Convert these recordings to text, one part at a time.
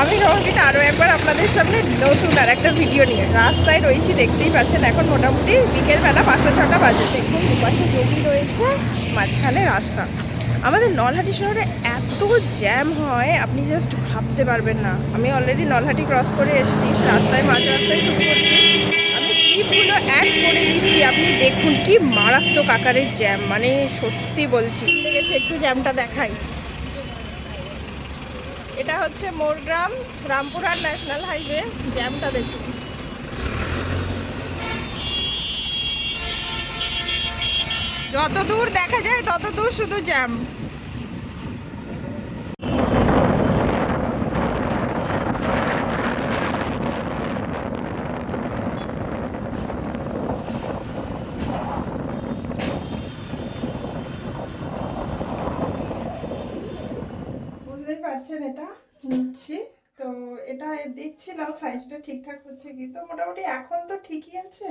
আমি রহমিতা আরও একবার আপনাদের সামনে নতুন আর একটা ভিডিও নিয়ে। রাস্তায় রয়েছি, দেখতেই পাচ্ছেন এখন মোটামুটি বিকেলবেলা পাঁচটা, ছটা বাজে। দেখুন, দুপাশে জমি রয়েছে, মাঝখানে রাস্তা। আমাদের নলহাটি শহরে এত জ্যাম হয়, আপনি জাস্ট ভাবতে পারবেন না। আমি অলরেডি নলহাটি ক্রস করে এসেছি, রাস্তায়, মাঝ রাস্তায় শুরু করছি আমি ক্লিপগুলো অ্যাড করে দিচ্ছি। আপনি দেখুন, কি মারাত্মক আকারের জ্যাম মানে সত্যি বলছি। লেগেছে, একটু জ্যামটা দেখাই। এটা হচ্ছে মোরগ্রাম রামপুরহাট ন্যাশনাল হাইওয়ে জ্যামটা দেখুন। যত দূর দেখা যায় তত দূর শুধু জ্যাম। বুঝতেই পারছেন এটা নিচ্ছি। তো এটা দেখছিলাম সাইজটা ঠিকঠাক হচ্ছে কি? তো মোটামুটি এখন তো ঠিকই আছে,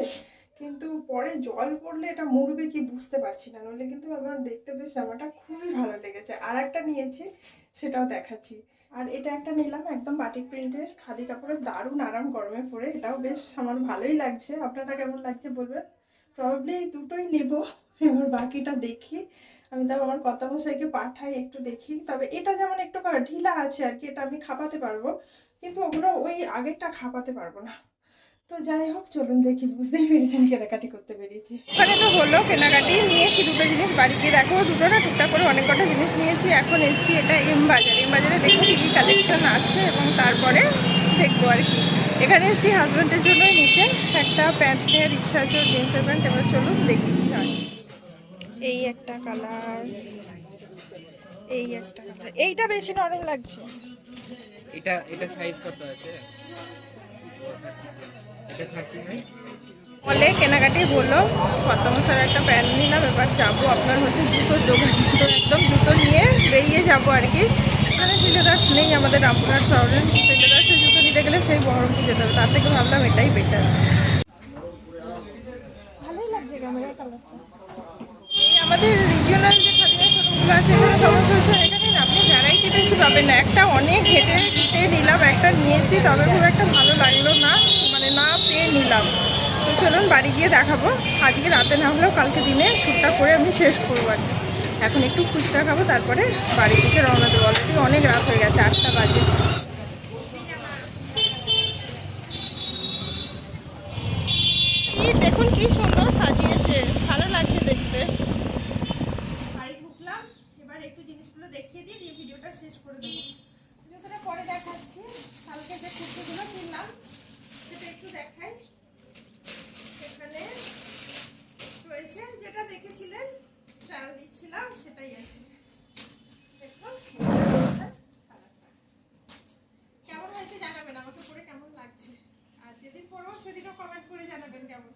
কিন্তু পরে জল পড়লে এটা মরবে কি বুঝতে পারছি না। নইলে কিন্তু আমার দেখতে বেশ জামাটা খুবই ভালো লেগেছে। আর একটা নিয়েছি, সেটাও দেখাচ্ছি। আর এটা একটা নিলাম একদম বাটিক প্রিন্টের খাদি কাপড়ের দারুণ আরাম গরমে পরে। এটাও বেশ আমার ভালোই লাগছে। আপনারা কেমন লাগছে বলবেন? প্রবাবলি এই দুটোই নেব। এবার বাকিটা দেখি। আমি তাও আমার কথা মশাইকে পাঠাই, একটু দেখি। তবে এটা যেমন একটু ঢিলা আছে আর কি, এটা আমি খাপাতে পারব। কিন্তু ওগুলো ওই আগেরটা খাপাতে পারব না। তো যাই হোক, চলুন দেখি, বুঝতেই পেরেছেন, কেনাকাটি করতে পেরেছি। ওখানে তো হলো, কেনাকাটি নিয়েছি, দুটো জিনিস বাড়িতে দেখো, দুটো না টুকটাক করে অনেক কটা জিনিস নিয়েছি। এখন এসেছি এটা এম বাজার। এম বাজারে দেখো কী কালেকশন আছে এবং তারপরে দেখব আর কি। এখানে এসেছি হাজব্যান্ডের জন্যই নিতে একটা প্যান্ট নেওয়ার ইচ্ছা আছে ওর জিন্সের প্যান্ট এবার চলুন দেখি কি হয়। এই একটা কালার এই একটা কালার এইটা বেশি নরম লাগছে। এটা এটা সাইজ কত আছে? বলে কেনাকাটি হলো। কত মশার একটা প্যান্ট নিলাম এবার যাব আপনার হচ্ছে জুতোর দোকান। তো একদম জুতো নিয়ে বেরিয়ে যাব আর কি। এখানে সিলেদার্স নেই আমাদের রামপুরহাট শহরে সিলেদার্সে নিতে গেলে সেই বহরমপুর যেতে হবে। তার থেকে ভাবলাম এটাই বেটার ভালোই লাগছে ক্যামেরার কালারটা আমাদের রিজিওনাল যে খাদিনা শোরুমগুলো আছে এখানে সমস্ত এখানে আপনি ভ্যারাইটি বেশি পাবেন না। একটা অনেক হেঁটে হেঁটে নিলাম একটা নিয়েছি তবে খুব একটা ভালো লাগল না। মানে না পেয়ে নিলাম। তো চলুন বাড়ি গিয়ে দেখাবো। আজকে রাতে না হলেও কালকে দিনে শ্যুটটা করে আমি শেষ করব আর কি। এখন একটু ফুচকা খাব তারপরে বাড়ি থেকে রওনা দেবো। অলরেডি অনেক রাত হয়ে গেছে আটটা বাজে কি দেখুন কি সুন্দর সাজিয়েছে ভালো লাগছে দেখতে বাড়ি ঢুকলাম এবার একটু জিনিসগুলো দেখিয়ে দিয়ে দিয়ে ভিডিওটা শেষ করে দেবো ভিডিওটা পরে দেখাচ্ছি কালকে যে কুর্তিগুলো কিনলাম সেটা একটু দেখাই এখানে রয়েছে যেটা দেখেছিলেন ট্রায়াল দিচ্ছিলাম সেটাই আছে দেখুন কালারটা কেমন হয়েছে জানাবেন আমাকে পরে কেমন লাগছে আর যেদিন পরবো সেদিনও কমেন্ট করে জানাবেন কেমন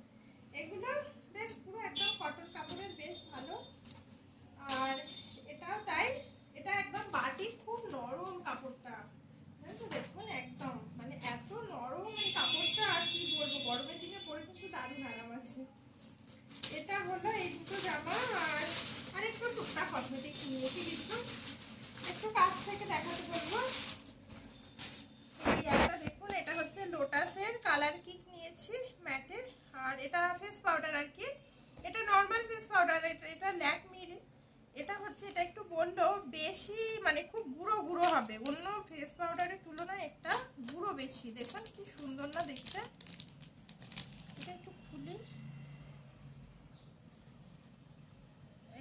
এগুলো বেশ পুরো একদম কটন কাপড়ের বেশ ভালো আর এটাও তাই এটা একদম বাটি খুব নরম কাপড়টা জানেন তো দেখুন একদম মানে এত নরম এই কাপড়টা আর কি বলব গরমের দিনে পরে কিন্তু দারুণ আরাম আছে এটা হলো এই দুটো জামা আর আর একটু টুকটাক কসমেটিক নিয়েছি কিছু একটু কাছ থেকে দেখাতে বলব এই একটা দেখুন, এটা হচ্ছে লোটাসের কালার কিক নিয়েছি ম্যাটে আর এটা ফেস পাউডার আর কি। এটা নর্মাল ফেস পাউডার এটা ল্যাকমির এটা হচ্ছে, এটা একটু বলল, বেশি মানে খুব গুঁড়ো গুঁড়ো হবে। অন্য ফেস পাউডারের তুলনায় একটা গুঁড়ো বেশি। দেখুন কি সুন্দর না দেখতে। এটা একটু খুলি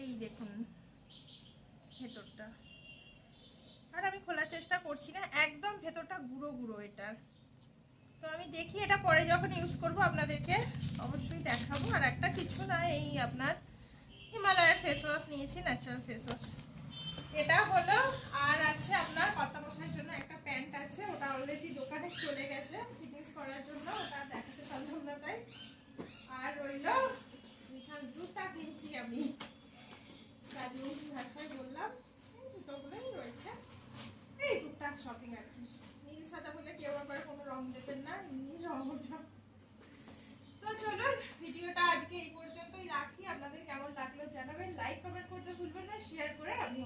এই দেখুন ভেতরটা আর আমি খোলার চেষ্টা করছি না, একদম ভেতরটা গুঁড়ো গুঁড়ো এটার। তো আমি দেখি এটা পরে যখন ইউজ করব, আপনাদেরকে অবশ্যই দেখাবো। আর একটা কিছু না, এই আপনার হিমালয়ের ফেস ওয়াশ নিয়েছি ন্যাচারাল ফেস ওয়াশ এটা হলো, আর আছে আপনার পাতা মশাইয়ের জন্য একটা প্যান্ট আছে, ওটা অলরেডি দোকানে চলে গেছে। ফিটিংস করার জন্য ওটা দেখাতে পারলাম না তাই। আর রইল জুতা কিনছি আমি। রাজনীতি ভাষায় বললাম জুতোগুলোই রয়েছে। শপিং আর কি। নীল সাদা বলে কেউ আবার কোনো রং দেবেন না, নীল রঙটা তো চলুন, ভিডিওটা আজকে এই পর্যন্তই রাখি। আপনাদের কেমন লাগল জানাবেন লাইক কমেন্ট করতে ভুলবেন না শেয়ার করে আপনি